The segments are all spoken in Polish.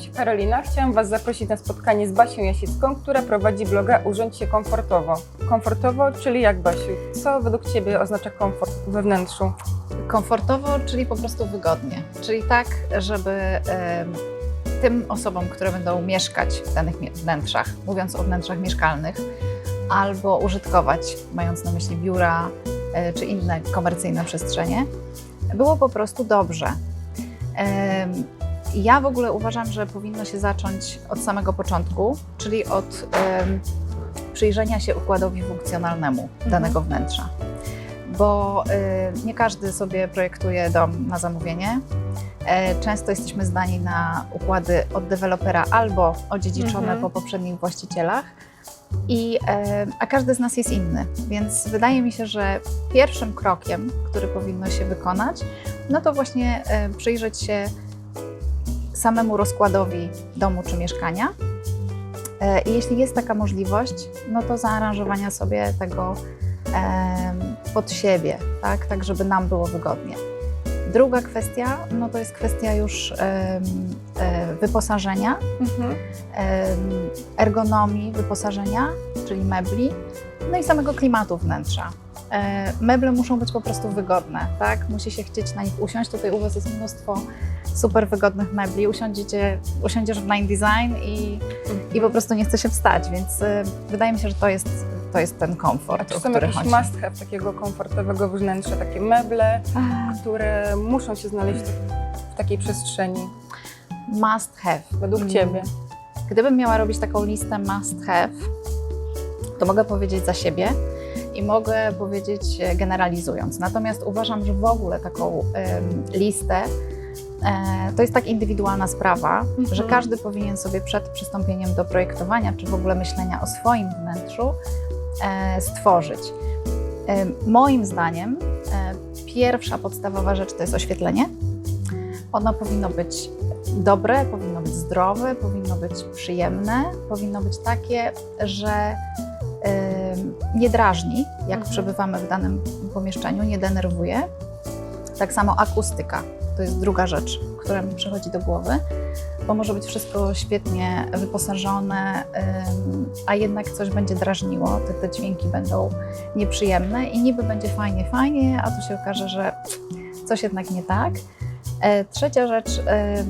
się Karolina. Chciałam Was zaprosić na spotkanie z Basią Jasicką, która prowadzi bloga Urządź się komfortowo. Komfortowo, czyli jak Basiu? Co według Ciebie oznacza komfort we wnętrzu? Komfortowo, czyli po prostu wygodnie. Czyli tak, żeby em, tym osobom, które będą mieszkać w danych wnętrzach, mówiąc o wnętrzach mieszkalnych, albo użytkować, mając na myśli biura e, czy inne komercyjne przestrzenie, było po prostu dobrze. Em, Ja w ogóle uważam, że powinno się zacząć od samego początku, czyli od przyjrzenia się układowi funkcjonalnemu danego wnętrza bo y, nie każdy sobie projektuje dom na zamówienie. E, Często jesteśmy zdani na układy od dewelopera albo odziedziczone Mhm. po poprzednich właścicielach. I, a każdy z nas jest inny, więc wydaje mi się, że pierwszym krokiem, który powinno się wykonać, no to właśnie przyjrzeć się samemu rozkładowi domu czy mieszkania. E, I jeśli jest taka możliwość, no to zaaranżowania sobie tego pod siebie, tak, tak żeby nam było wygodnie. Druga kwestia, no to jest kwestia już e, wyposażenia, Mhm. ergonomii wyposażenia, czyli mebli, no i samego klimatu wnętrza. E, Meble muszą być po prostu wygodne, tak? Musi się chcieć na nich usiąść. Tutaj u Was jest mnóstwo super wygodnych mebli. Usiądziecie, usiądziesz w Nine Design i, i po prostu nie chce się wstać, więc e, wydaje mi się, że to jest, to jest ten A komfort, czy o są który jakieś chodzi. must have takiego komfortowego wnętrza, takie meble, które muszą się znaleźć w takiej przestrzeni Must have. według Mm. Ciebie? Gdybym miała robić taką listę must have, to mogę powiedzieć za siebie i mogę powiedzieć e, generalizując. Natomiast uważam, że w ogóle taką listę e, to jest tak indywidualna sprawa, Mhm. że każdy powinien sobie przed przystąpieniem do projektowania, czy w ogóle myślenia o swoim wnętrzu, e, stworzyć. Moim zdaniem pierwsza podstawowa rzecz to jest oświetlenie. Ono powinno być dobre, powinno być zdrowe, powinno być przyjemne, powinno być takie, że nie drażni, jak Mhm. przebywamy w danym pomieszczeniu, nie denerwuje. Tak samo akustyka to jest druga rzecz, która mi przychodzi do głowy, bo może być wszystko świetnie wyposażone, a jednak coś będzie drażniło, te, te dźwięki będą nieprzyjemne i niby będzie fajnie, fajnie, a tu się okaże, że coś jednak nie tak. E, Trzecia rzecz e,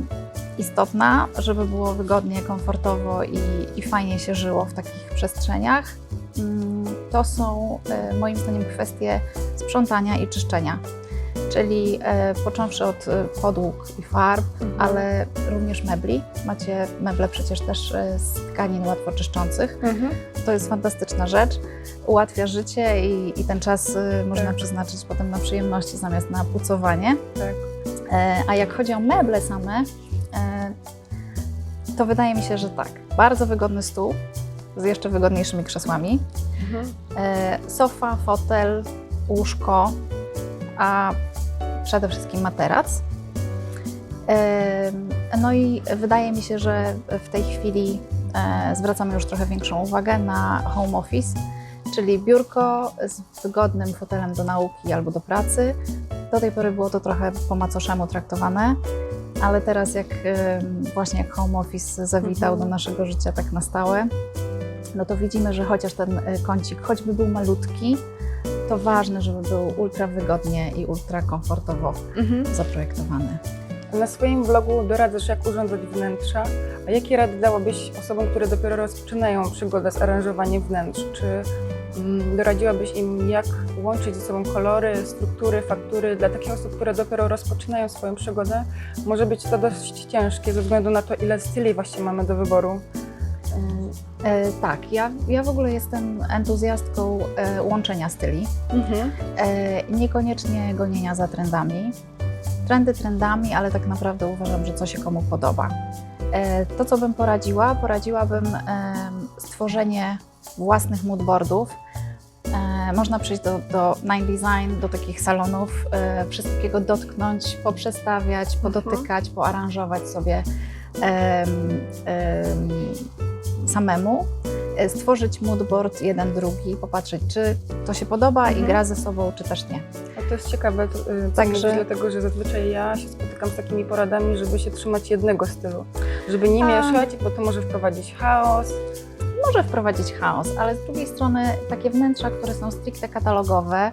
istotna, żeby było wygodnie, komfortowo i, i fajnie się żyło w takich przestrzeniach, mm, to są e, moim zdaniem kwestie sprzątania i czyszczenia. Czyli e, począwszy od e, podłóg i farb, Mhm. ale również mebli. Macie meble przecież też z tkanin łatwo czyszczących. Mhm. To jest fantastyczna rzecz. Ułatwia życie i, i ten czas można Tak. przeznaczyć potem na przyjemności zamiast na pucowanie. Tak. A jak chodzi o meble same, to wydaje mi się, że tak. Bardzo wygodny stół z jeszcze wygodniejszymi krzesłami. Mhm. Sofa, fotel, łóżko, a przede wszystkim materac. E, No i wydaje mi się, że w tej chwili e, zwracamy już trochę większą uwagę na home office, czyli biurko z wygodnym fotelem do nauki albo do pracy. Do tej pory było to trochę po macoszemu traktowane, ale teraz jak właśnie jak home office zawitał Mhm. do naszego życia tak na stałe, no to widzimy, że chociaż ten e, kącik, choćby był malutki, to ważne, żeby był ultra wygodnie i ultra komfortowo Mhm. zaprojektowany. Na swoim blogu doradzasz, jak urządzać wnętrza. A jakie rady dałabyś osobom, które dopiero rozpoczynają przygodę z aranżowaniem wnętrz? Czy mm, doradziłabyś im, jak łączyć ze sobą kolory, struktury, faktury? Dla takich osób, które dopiero rozpoczynają swoją przygodę, może być to dość ciężkie ze względu na to, ile styli właśnie mamy do wyboru. E, tak, ja, ja w ogóle jestem entuzjastką e, łączenia styli, Mhm. e, niekoniecznie gonienia za trendami. Trendy trendami, ale tak naprawdę uważam, że co się komu podoba. E, to, co bym poradziła, poradziłabym em, stworzenie własnych moodboardów. E, można przyjść do, do Nine Design, do takich salonów, e, wszystkiego dotknąć, poprzestawiać, podotykać, poaranżować sobie em, em, samemu, e, stworzyć moodboard jeden, drugi, popatrzeć, czy to się podoba Mhm. i gra ze sobą, czy też nie. A to jest ciekawe, to, y, Także- dlatego że zazwyczaj ja się spotykam z takimi poradami, żeby się trzymać jednego stylu. żeby nie A. mieszać, bo to może wprowadzić chaos. Może wprowadzić chaos, ale z drugiej strony takie wnętrza, które są stricte katalogowe,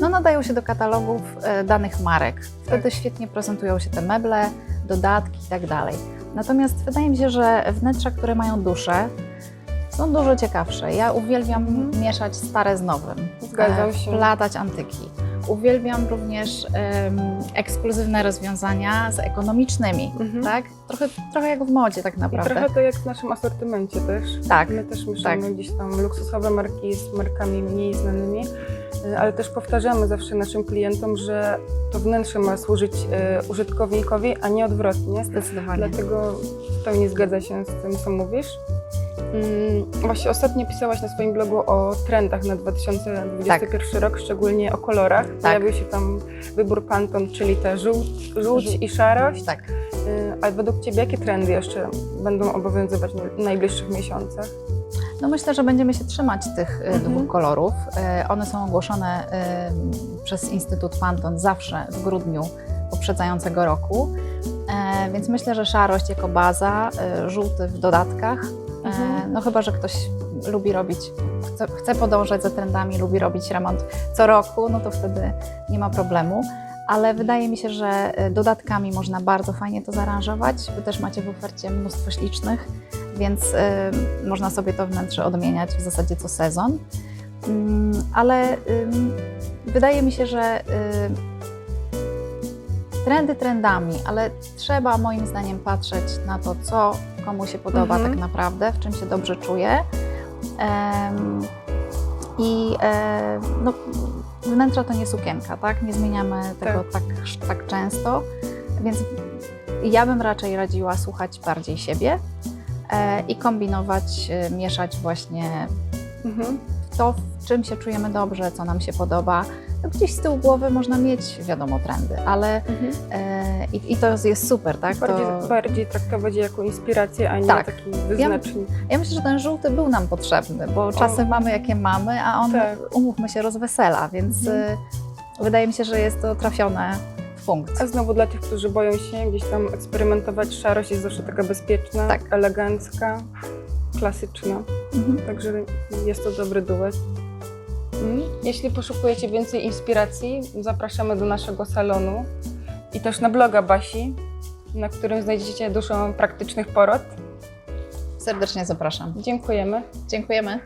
no nadają się do katalogów e, danych marek. Wtedy Tak. świetnie prezentują się te meble, dodatki i tak dalej. Natomiast wydaje mi się, że wnętrza, które mają duszę, są dużo ciekawsze. Ja uwielbiam Mhm. mieszać stare z nowym. Zgadzam e, się. Wplatać antyki. Uwielbiam również em, ekskluzywne rozwiązania z ekonomicznymi. Mhm. Tak? Trochę, trochę jak w modzie tak I naprawdę. trochę to jak w naszym asortymencie też. Tak. My też mieszamy tak. gdzieś tam luksusowe marki z markami mniej znanymi, ale też powtarzamy zawsze naszym klientom, że to wnętrze ma służyć y, użytkownikowi, a nie odwrotnie. Zdecydowanie. Dlatego w pełni zgadza się z tym, co mówisz. Mm, Właśnie ostatnio pisałaś na swoim blogu o trendach na 2021 rok, szczególnie o kolorach. Pojawił się tam wybór Pantone, czyli ta żółć, żółć Żół- i szarość. Tak. Y, A według Ciebie jakie trendy jeszcze będą obowiązywać w najbliższych miesiącach? No myślę, że będziemy się trzymać tych e, Mhm. dwóch kolorów. E, One są ogłoszone przez Instytut Pantone zawsze w grudniu poprzedzającego roku. E, Więc myślę, że szarość jako baza, żółty w dodatkach. Mhm. No chyba, że ktoś lubi robić, chce, chce podążać za trendami, lubi robić remont co roku, no to wtedy nie ma problemu. Ale wydaje mi się, że dodatkami można bardzo fajnie to zaaranżować. Wy też macie w ofercie mnóstwo ślicznych, więc e, można sobie to wnętrze odmieniać w zasadzie co sezon. Mm, ale wydaje mi się, że ym, trendy trendami, ale trzeba moim zdaniem patrzeć na to, co komu się podoba Mhm. tak naprawdę, w czym się dobrze czuje. I e, no, wnętrza to nie sukienka, tak? Nie zmieniamy tego tak, tak często, więc ja bym raczej radziła słuchać bardziej siebie i kombinować, e, mieszać właśnie Mhm. to, w czym się czujemy dobrze, co nam się podoba. No, gdzieś z tyłu głowy można mieć, wiadomo, trendy, ale Mhm. e, i, i to jest super, tak? Bardziej, To, bardziej traktować je jako inspirację, a nie Tak. taki wyznacznik. ja myślę, że ten żółty był nam potrzebny, bo czasy mamy jakie mamy, a on, Tak. umówmy się, rozwesela, więc Mhm. e, wydaje mi się, że jest to trafione punkt. A znowu dla tych, którzy boją się gdzieś tam eksperymentować, szarość jest zawsze taka bezpieczna, Tak. elegancka, klasyczna. Mhm. Także jest to dobry duet. Mm. Jeśli poszukujecie więcej inspiracji, zapraszamy do naszego salonu i też na bloga Basi, na którym znajdziecie dużo praktycznych porad. Serdecznie zapraszam. Dziękujemy. Dziękujemy.